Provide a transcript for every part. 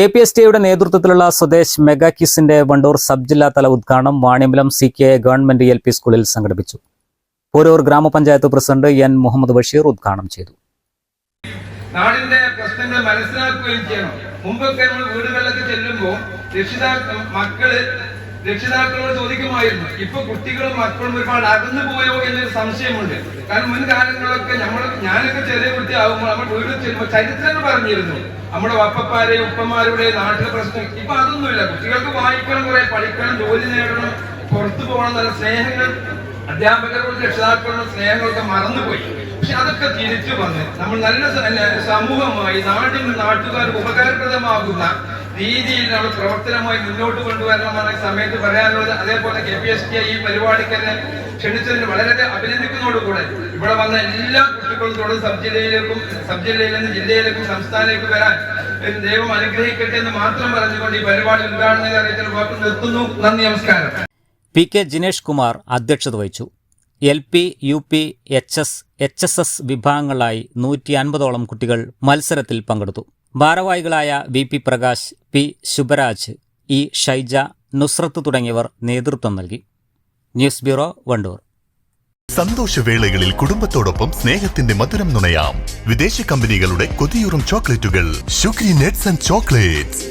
K P S ടിയുടെ നേതൃത്വത്തിലുള്ള Swadesh mega കിസിന്റെ വണ്ടൂർ സബ് ജില്ലാതല ഉദ്ഘാടനം Vaniyambalam C K government L P സ്കൂളിൽ സംഘടിപ്പിച്ചു. പോരൂർ ഗ്രാമപഞ്ചായത്ത് പ്രസിഡന്റ് എൻ മുഹമ്മദ് ബഷീർ ഉദ്ഘാടനം ചെയ്തു. നാടിന്റെ പ്രശ്നങ്ങൾ മനസ്സിലാക്കുകയും ചെയ്യണം. മുമ്പൊക്കെ നമ്മൾ വീടുകളിലൊക്കെ ചെല്ലുമ്പോൾ രക്ഷിതാക്കൾ മക്കൾ രക്ഷിതാക്കളോട് ചോദിക്കുമായിരുന്നു ഇപ്പൊ കുട്ടികളും മക്കളും ഒരുപാട് അകന്നു പോയോ? എന്നൊരു സംശയമുണ്ട്. കാരണം മുൻകാലങ്ങളൊക്കെ നമ്മൾ ഞാനൊക്കെ ചെറിയ കുട്ടിയാകുമ്പോൾ നമ്മൾ വീട് ചെല്ലുമ്പോൾ ചരിത്രങ്ങൾ പറഞ്ഞിരുന്നു. നമ്മുടെ വപ്പപ്പാരെ ഉപ്പമാരുടെ നാട്ടിലെ പ്രശ്നം. ഇപ്പൊ അതൊന്നുമില്ല. കുട്ടികൾക്ക് വായിക്കണം കുറെ പഠിക്കണം ജോലി നേടണം പുറത്തു പോകണം നല്ല സ്നേഹങ്ങൾ അധ്യാപകരോട് രക്ഷിതാക്കളോട് സ്നേഹങ്ങളൊക്കെ മറന്നുപോയി. പക്ഷെ അതൊക്കെ തിരിച്ചു വന്ന് നമ്മൾ നല്ല സമൂഹമായി നാട്ടിൽ നാട്ടുകാർക്ക് ഉപകാരപ്രദമാകുന്ന രീതിയിൽ നമ്മൾ പ്രവർത്തനമായി മുന്നോട്ട് കൊണ്ടുവരണമെന്നാണ് ഈ സമയത്ത് പറയാനുള്ളത് അതേപോലെ കെ പി എസ് ടി ഈ പരിപാടിക്ക് തന്നെ ക്ഷണിച്ചതിന് വളരെ അഭിനന്ദിക്കുന്നതോടുകൂടെ ഇവിടെ വന്ന എല്ലാ കുട്ടികളും തുടർന്ന് സബ് ജില്ലയിലേക്കും സബ് ജില്ലയിൽ നിന്ന് ജില്ലയിലേക്കും സംസ്ഥാനത്തേക്ക് വരാൻ ദൈവം അനുഗ്രഹിക്കട്ടെ എന്ന് മാത്രം പറഞ്ഞുകൊണ്ട് ഈ പരിപാടി ഉണ്ടാകുന്ന കാര്യത്തിൽ വാക്ക് നിർത്തുന്നു. നന്ദി നമസ്കാരം. പി കെ ജിനേഷ് കുമാർ അധ്യക്ഷത വഹിച്ചു. L P U P H S H S S വിഭാഗങ്ങളായി നൂറ്റി അൻപതോളം കുട്ടികൾ മത്സരത്തിൽ പങ്കെടുത്തു. ഭാരവാഹികളായ V P Prakash P Shubharaj E Shaija Nusrath തുടങ്ങിയവർ നേതൃത്വം നൽകി. News bureau Wandoor. സന്തോഷവേളകളിൽ കുടുംബത്തോടൊപ്പം സ്നേഹത്തിന്റെ മധുരം നുണയാം. വിദേശ കമ്പനികളുടെ കൊതിയൂറും ചോക്ലേറ്റുകൾ. Shukri nuts and chocolates.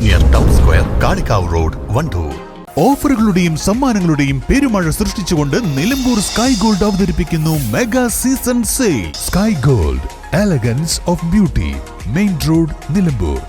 Near town square Kalikavu road Wandoor. ഓഫറുകളുടെയും സമ്മാനങ്ങളുടെയും പെരുമഴ സൃഷ്ടിച്ചുകൊണ്ട് നിലമ്പൂർ സ്കൈ ഗോൾഡ് അവതരിപ്പിക്കുന്നു mega season sale sky gold. elegance of beauty main road Nilambur